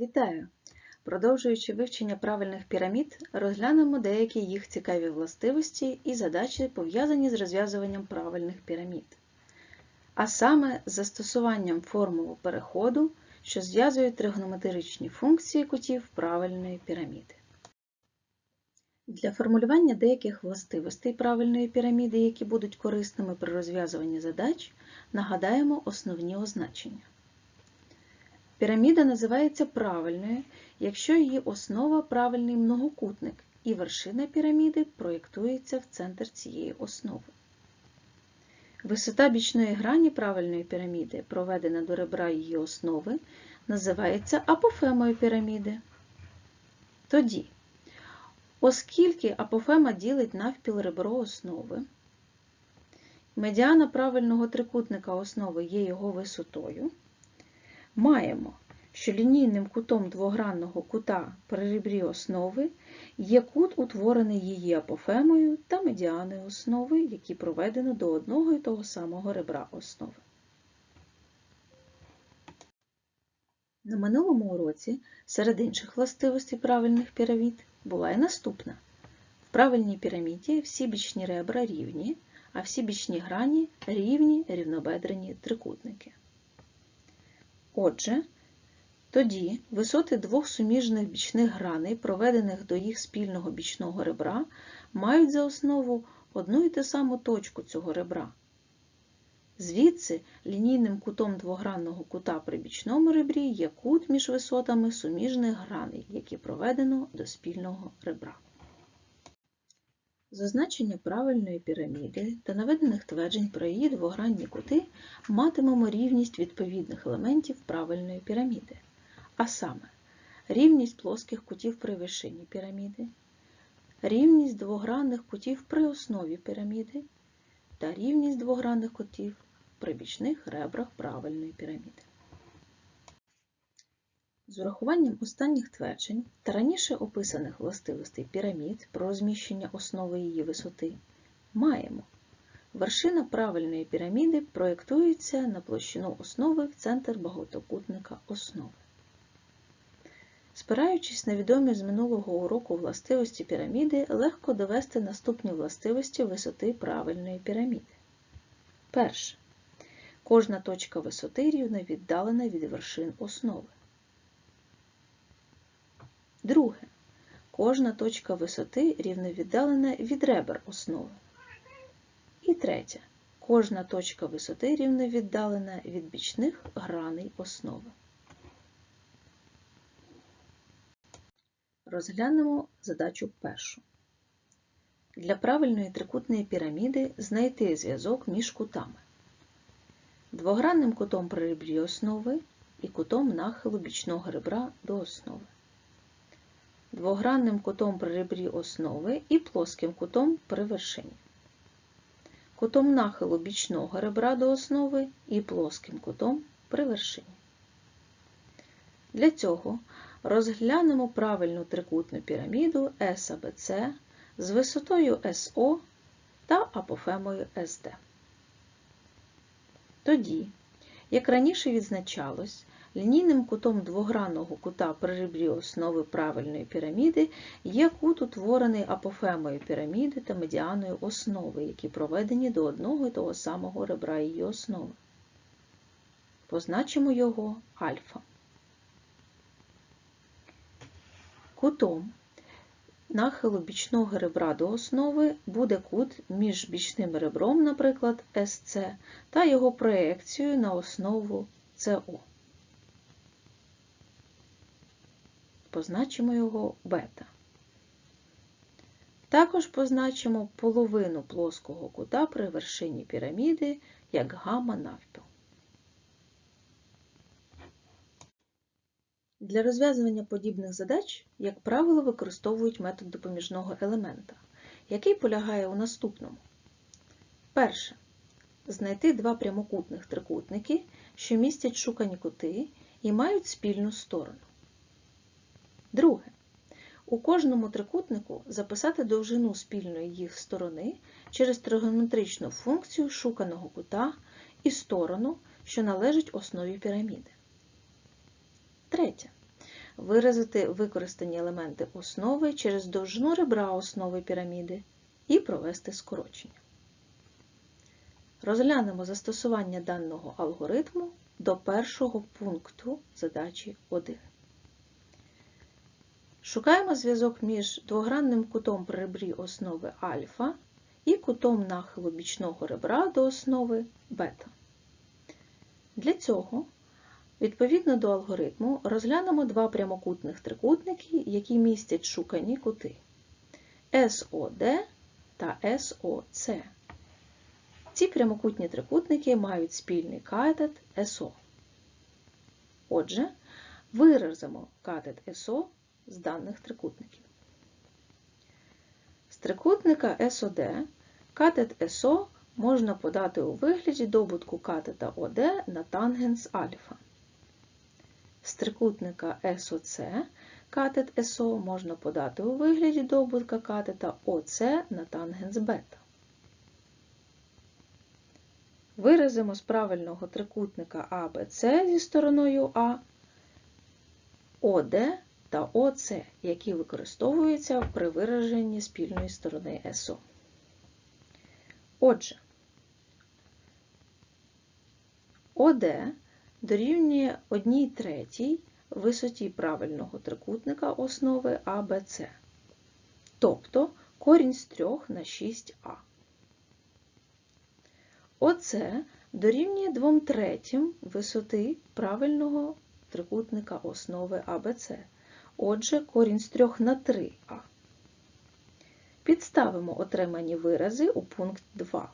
Вітаю! Продовжуючи вивчення правильних пірамід, розглянемо деякі їх цікаві властивості і задачі, пов'язані з розв'язуванням правильних пірамід. А саме з застосуванням формули переходу, що зв'язує тригонометричні функції кутів правильної піраміди. Для формулювання деяких властивостей правильної піраміди, які будуть корисними при розв'язуванні задач, нагадаємо основні означення. Піраміда називається правильною, якщо її основа правильний многокутник, і вершина піраміди проєктується в центр цієї основи. Висота бічної грані правильної піраміди, проведена до ребра її основи, називається апофемою піраміди. Тоді, оскільки апофема ділить навпіл ребро основи, медіана правильного трикутника основи є його висотою, маємо, що лінійним кутом двогранного кута при ребрі основи є кут, утворений її апофемою та медіаною основи, які проведено до одного і того самого ребра основи. На минулому уроці серед інших властивостей правильних пірамід була і наступна. В правильній піраміді всі бічні ребра рівні, а всі бічні грані рівні рівнобедрені трикутники. Отже, тоді висоти двох суміжних бічних граней, проведених до їх спільного бічного ребра, мають за основу одну і ту саму точку цього ребра. Звідси лінійним кутом двогранного кута при бічному ребрі є кут між висотами суміжних граней, які проведено до спільного ребра. З означення правильної піраміди та наведених тверджень про її двогранні кути матимемо рівність відповідних елементів правильної піраміди, а саме рівність плоских кутів при вершині піраміди, рівність двогранних кутів при основі піраміди та рівність двогранних кутів при бічних ребрах правильної піраміди. З урахуванням останніх тверджень та раніше описаних властивостей пірамід про розміщення основи її висоти маємо. Вершина правильної піраміди проєктується на площину основи в центр багатокутника основи. Спираючись на відомі з минулого уроку властивості піраміди, легко довести наступні властивості висоти правильної піраміди. Перше. Кожна точка висоти рівно віддалена від вершин основи. Друге. Кожна точка висоти рівно віддалена від ребер основи. І третє. Кожна точка висоти рівно віддалена від бічних граней основи. Розглянемо задачу першу. Для правильної трикутної піраміди знайти зв'язок між кутами. Двогранним кутом при ребрі основи і кутом нахилу бічного ребра до основи двогранним кутом при ребрі основи і плоским кутом при вершині, кутом нахилу бічного ребра до основи і плоским кутом при вершині. Для цього розглянемо правильну трикутну піраміду SABC з висотою SO та апофемою SD. Тоді, як раніше відзначалось, Лінійним кутом двогранного кута при ребрі основи правильної піраміди є кут, утворений апофемою піраміди та медіаною основи, які проведені до одного і того самого ребра її основи. Позначимо його альфа. Кутом нахилу бічного ребра до основи буде кут між бічним ребром, наприклад, SC, та його проекцією на основу СО. Позначимо його бета. Також позначимо половину плоского кута при вершині піраміди як гамма навпіл. Для розв'язування подібних задач, як правило, використовують метод допоміжного елемента, який полягає у наступному. Перше. Знайти два прямокутних трикутники, що містять шукані кути і мають спільну сторону. Друге. У кожному трикутнику записати довжину спільної їх сторони через тригонометричну функцію шуканого кута і сторону, що належить основі піраміди. Третє. виразити використані елементи основи через довжину ребра основи піраміди і провести скорочення. Розглянемо застосування даного алгоритму до першого пункту задачі 1. Шукаємо зв'язок між двогранним кутом при ребрі основи альфа і кутом нахилу бічного ребра до основи бета. Для цього, відповідно до алгоритму, розглянемо два прямокутних трикутники, які містять шукані кути SOD та SOC. Ці прямокутні трикутники мають спільний катет СО. Отже, виразимо катет СО з даних трикутників. З трикутника СОД катет СО можна подати у вигляді добутку катета ОД на тангенс альфа. З трикутника СОЦ катет СО можна подати у вигляді добутка катета ОЦ на тангенс бета. Виразимо з правильного трикутника АБЦ зі стороною А ОД та ОЦ, які використовуються при вираженні спільної сторони СО. Отже, ОД дорівнює 1 третій висоті правильного трикутника основи АБЦ, тобто корінь з 3 на 6а. ОЦ дорівнює 2 третім висоти правильного трикутника основи АБЦ, отже, корінь з 3 на 3а. Підставимо отримані вирази у пункт 2.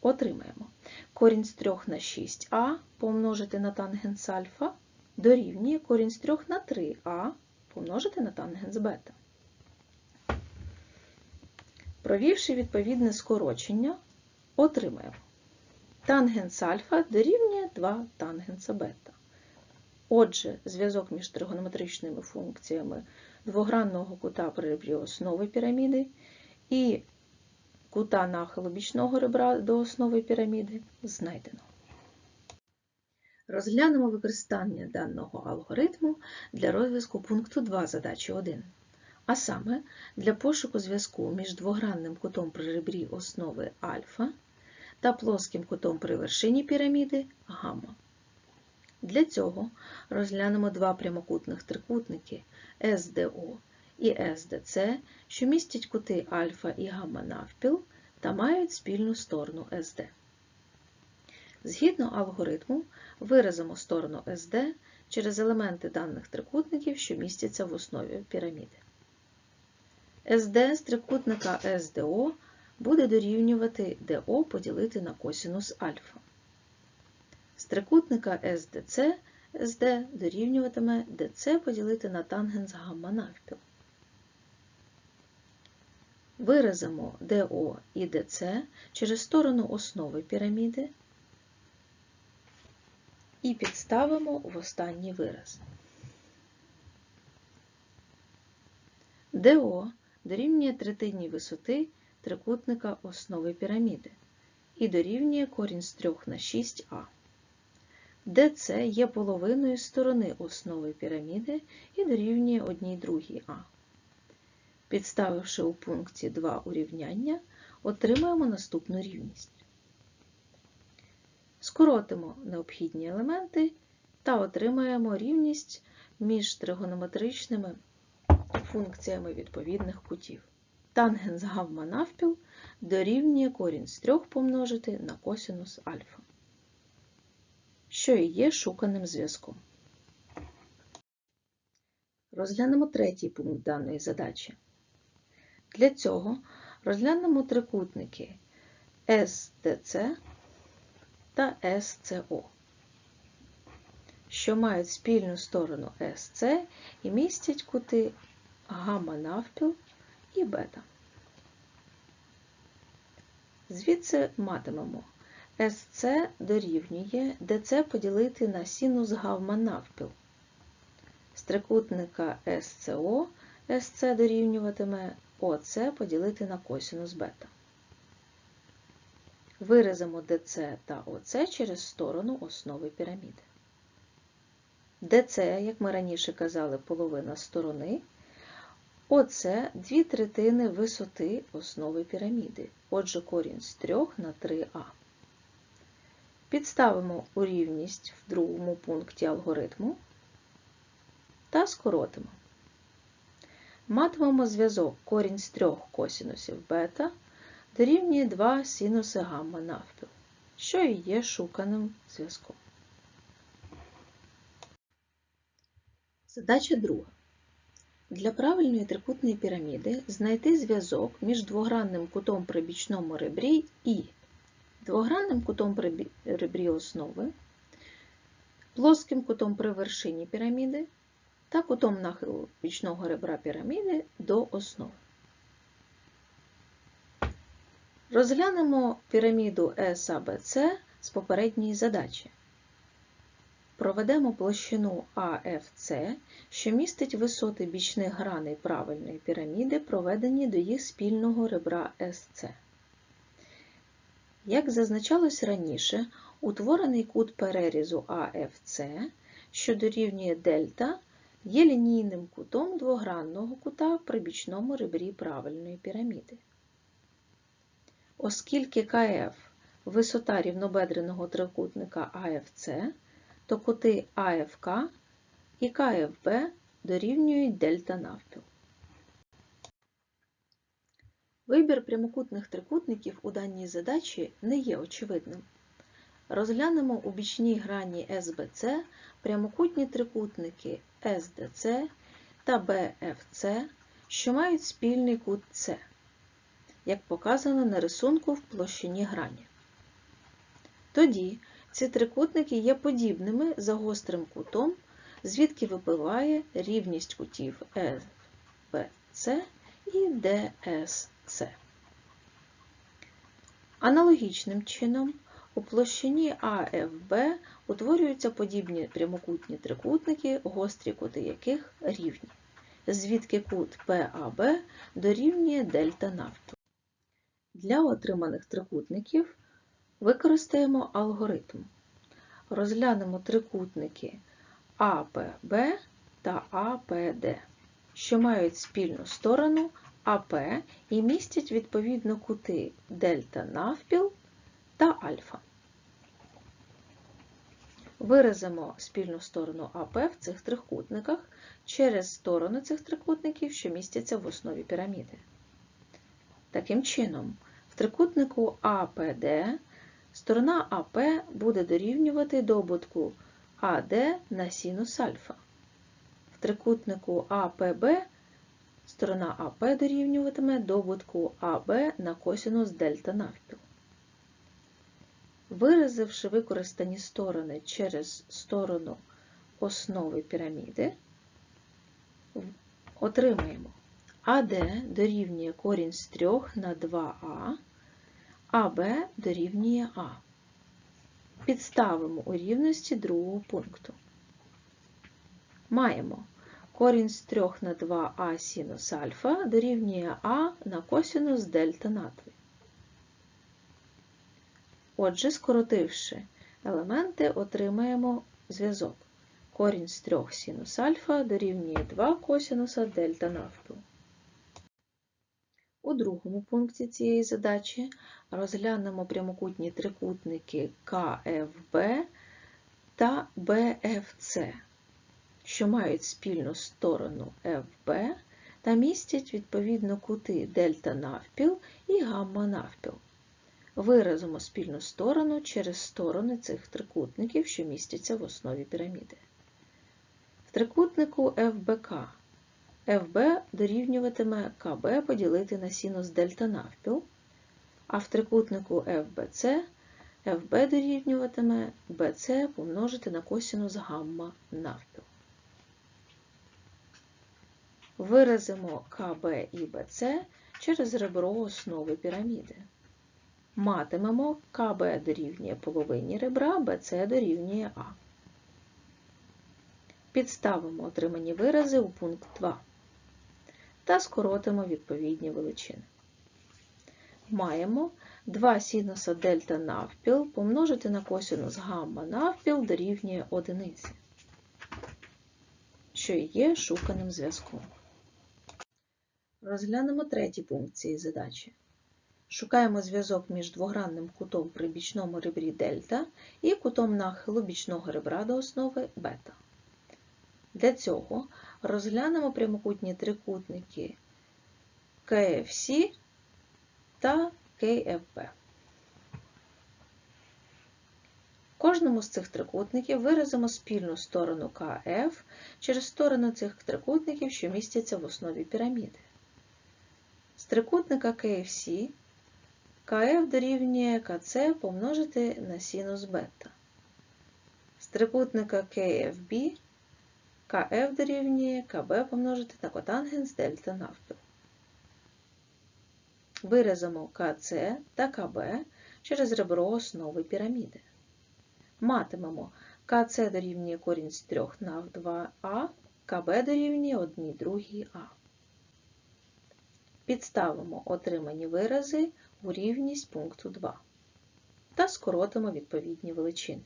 Отримаємо корінь з 3 на 6а помножити на тангенс альфа дорівнює корінь з 3 на 3а помножити на тангенс бета. Провівши відповідне скорочення, отримаємо тангенс альфа дорівнює 2 тангенса бета. Отже, зв'язок між тригонометричними функціями двогранного кута при ребрі основи піраміди і кута нахилу бічного ребра до основи піраміди знайдено. Розглянемо використання даного алгоритму для розв'язку пункту 2 задачі 1. А саме для пошуку зв'язку між двогранним кутом при ребрі основи альфа та плоским кутом при вершині піраміди гамма. Для цього розглянемо два прямокутних трикутники SDO і SDC, що містять кути альфа і гамма навпіл та мають спільну сторону SD. Згідно алгоритму, виразимо сторону SD через елементи даних трикутників, що містяться в основі піраміди. SD з трикутника SDO буде дорівнювати DO поділити на косінус альфа. З трикутника SDC SD дорівнюватиме DC поділити на тангенс гамма навпіл. Виразимо DO і DC через сторону основи піраміди і підставимо в останній вираз. ДО дорівнює третині висоти трикутника основи піраміди і дорівнює корінь з 3 на 6а. ДЦ є половиною сторони основи піраміди і дорівнює 1 другій А. Підставивши у пункті 2 урівняння, отримаємо наступну рівність. Скоротимо необхідні елементи та отримаємо рівність між тригонометричними функціями відповідних кутів. Тангенс гамма навпіл дорівнює корінь з 3 помножити на косінус альфа, що і є шуканим зв'язком. Розглянемо третій пункт даної задачі. Для цього розглянемо трикутники SDC та SCO, що мають спільну сторону SC і містять кути гамма навпіл і бета. Звідси матимемо SC дорівнює DC поділити на синус гамма навпіл. З трикутника SCO SC дорівнюватиме ОС поділити на косинус бета. Виразимо DC та ОС через сторону основи піраміди. ДЦ, як ми раніше казали, половина сторони. ОЦ дві третини висоти основи піраміди. Отже, корінь з 3 на 3а. Підставимо у рівність в другому пункті алгоритму та скоротимо. Матимемо зв'язок корінь з 3 косінусів бета дорівнює 2 синуси гамма навпіл, що і є шуканим зв'язком. Задача друга. Для правильної трикутної піраміди знайти зв'язок між двогранним кутом при бічному ребрі і двогранним кутом при ребрі основи, плоским кутом при вершині піраміди та кутом нахилу бічного ребра піраміди до основи. Розглянемо піраміду SABC з попередньої задачі. Проведемо площину AFC, що містить висоти бічних граней правильної піраміди, проведені до їх спільного ребра SC. Як зазначалось раніше, утворений кут перерізу AFC, що дорівнює дельта, є лінійним кутом двогранного кута при бічному ребрі правильної піраміди. Оскільки КФ – висота рівнобедреного трикутника АФЦ, то кути АФК і КФБ дорівнюють дельта навпіл. Вибір прямокутних трикутників у даній задачі не є очевидним. Розглянемо у бічній грані СБЦ прямокутні трикутники СДЦ та БФЦ, що мають спільний кут С, як показано на рисунку в площині грані. Тоді ці трикутники є подібними за гострим кутом, звідки випливає рівність кутів СБЦ і ДСЦ. Аналогічним чином у площині АФБ утворюються подібні прямокутні трикутники, гострі кути яких рівні, звідки кут ПАБ дорівнює дельта навпіл. Для отриманих трикутників використаємо алгоритм. Розглянемо трикутники АПБ та АПД, що мають спільну сторону АП і містять відповідно кути дельта навпіл та альфа. Виразимо спільну сторону АП в цих трикутниках через сторони цих трикутників, що містяться в основі піраміди. Таким чином, в трикутнику АПД сторона АП буде дорівнювати добутку АД на синус альфа. В трикутнику АПБ сторона АП дорівнюватиме добутку АБ на косинус дельта навпіл. Виразивши використані сторони через сторону основи піраміди, отримаємо АД дорівнює корінь з 3 на 2а, АБ дорівнює А. Підставимо у рівності другого пункту. Маємо корінь з 3 на 2а синус альфа дорівнює А на косинус дельта на 3. Отже, скоротивши елементи, отримаємо зв'язок. Корінь з 3 синус альфа дорівнює 2 косинуса дельта навпіл. У другому пункті цієї задачі розглянемо прямокутні трикутники КФБ та БФЦ, що мають спільну сторону ФБ та містять відповідно кути дельта навпіл і гамма навпіл. Виразимо спільну сторону через сторони цих трикутників, що містяться в основі піраміди. В трикутнику ФБК ФБ дорівнюватиме КБ поділити на синус дельта навпіл, а в трикутнику ФБЦ ФБ дорівнюватиме БЦ помножити на косинус гамма навпіл. Виразимо КБ і БЦ через ребро основи піраміди. Матимемо КБ дорівнює половині ребра, БЦ дорівнює А. Підставимо отримані вирази у пункт 2 та скоротимо відповідні величини. Маємо 2 синуса дельта навпіл помножити на косинус гамма навпіл дорівнює 1. що є шуканим зв'язком. Розглянемо третій пункт цієї задачі. Шукаємо зв'язок між двогранним кутом при бічному ребрі дельта і кутом нахилу бічного ребра до основи бета. Для цього розглянемо прямокутні трикутники KFC та KFP. Кожному з цих трикутників виразимо спільну сторону КФ через сторону цих трикутників, що містяться в основі піраміди. З трикутника KFC КФ дорівнює КЦ помножити на синус бета. З трикутника KFB КФ дорівнює КБ помножити на котангенс дельта навпіл. Виразимо КЦ та КБ через ребро основи піраміди. Матимемо КЦ дорівнює корінь з 3 на 2а, КБ дорівнює 1 другій А. Підставимо отримані вирази у рівність пункту 2 та скоротимо відповідні величини.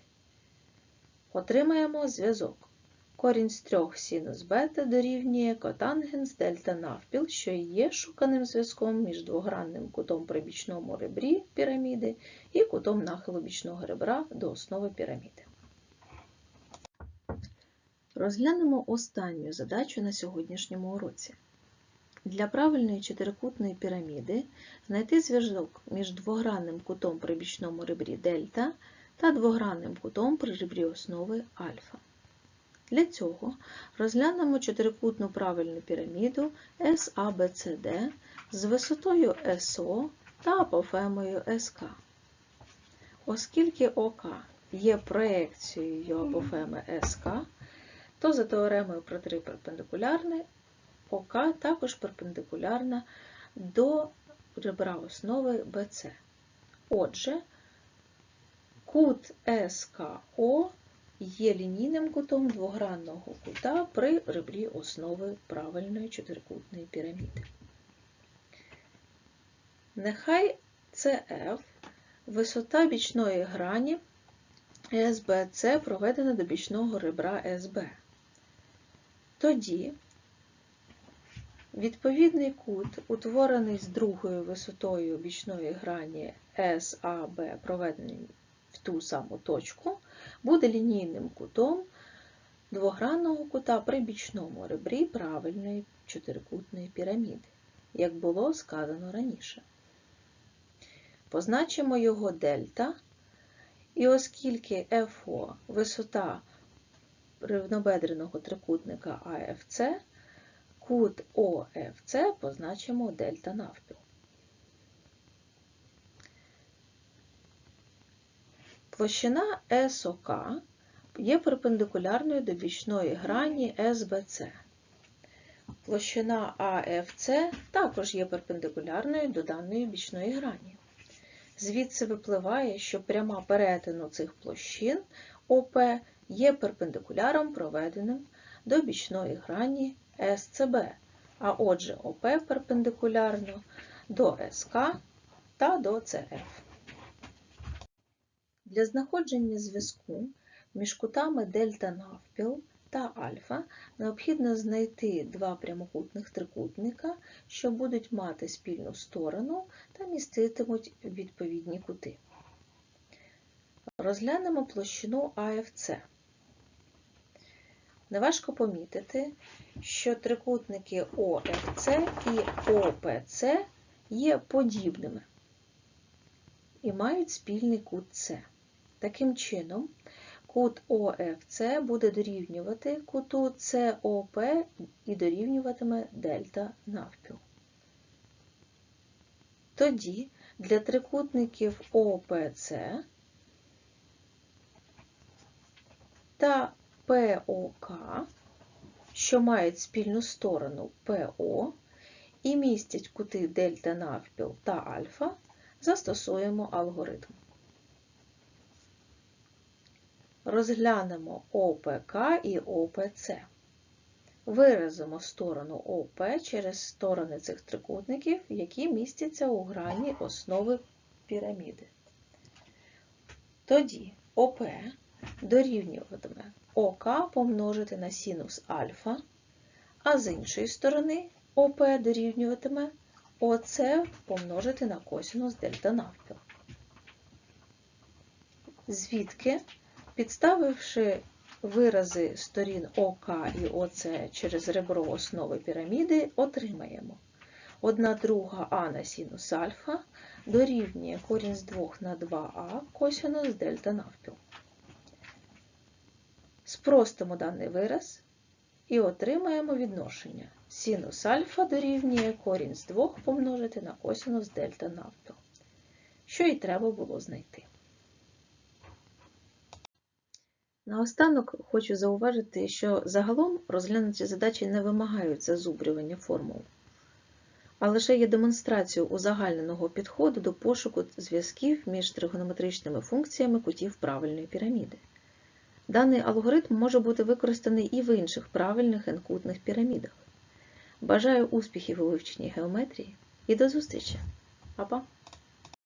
Отримаємо зв'язок. Корінь з 3 синус бета дорівнює котангенс дельта навпіл, що є шуканим зв'язком між двогранним кутом при бічному ребрі піраміди і кутом нахилу бічного ребра до основи піраміди. Розглянемо останню задачу на сьогоднішньому уроці. Для правильної чотирикутної піраміди знайти зв'язок між двогранним кутом при бічному ребрі дельта та двогранним кутом при ребрі основи альфа. Для цього розглянемо чотирикутну правильну піраміду SABCD з висотою СО та апофемою СК. Оскільки ОК є проекцією апофеми СК, то за теоремою про три перпендикулярне ОК також перпендикулярна до ребра основи BC. Отже, кут СКО є лінійним кутом двогранного кута при ребрі основи правильної чотирикутної піраміди. Нехай CF висота бічної грані SBC проведена до бічного ребра SB. Тоді відповідний кут, утворений з другою висотою бічної грані SAB, проведений в ту саму точку, буде лінійним кутом двогранного кута при бічному ребрі правильної чотирикутної піраміди, як було сказано раніше. Позначимо його дельта, і оскільки FO висота рівнобедреного трикутника АФЦ, кут ОФЦ позначимо дельта навпіл. Площина СОК є перпендикулярною до бічної грані СБЦ. Площина АФЦ також є перпендикулярною до даної бічної грані. Звідси випливає, що пряма перетину цих площин ОП є перпендикуляром проведеним до бічної грані СЦБ, а отже ОП перпендикулярно до СК та до ЦФ. Для знаходження зв'язку між кутами дельта навпіл та альфа необхідно знайти два прямокутних трикутника, що будуть мати спільну сторону та міститимуть відповідні кути. Розглянемо площину АФЦ. Неважко помітити, що трикутники ОФЦ і ОПЦ є подібними і мають спільний кут С. Таким чином, кут ОФЦ буде дорівнювати куту СОП і дорівнюватиме дельта навпіл. Тоді для трикутників ОПЦ та ПОК, що мають спільну сторону ПО і містять кути дельта навпіл та альфа, застосуємо алгоритм. Розглянемо ОПК і ОПЦ. Виразимо сторону ОП через сторони цих трикутників, які містяться у грані основи піраміди. Тоді ОП дорівнюватиме ОК помножити на синус альфа а з іншої сторони ОП дорівнюватиме ОС помножити на косинус дельта навпіл. Звідки, підставивши вирази сторін ОК і ОС через ребро основи піраміди, отримаємо 1 друга А на синус альфа дорівнює корінь з 2 на 2а косинус дельта навпіл. Спростимо даний вираз і отримаємо відношення синус альфа дорівнює корінь з 2 помножити на косинус дельта навпіл, що і треба було знайти. Наостанок хочу зауважити, що загалом розглянуті задачі не вимагають зазубрювання формул, а лише є демонстрацією узагальненого підходу до пошуку зв'язків між тригонометричними функціями кутів правильної піраміди. Даний алгоритм може бути використаний і в інших правильних n-кутних пірамідах. Бажаю успіхів у вивченні геометрії і до зустрічі! Па-па!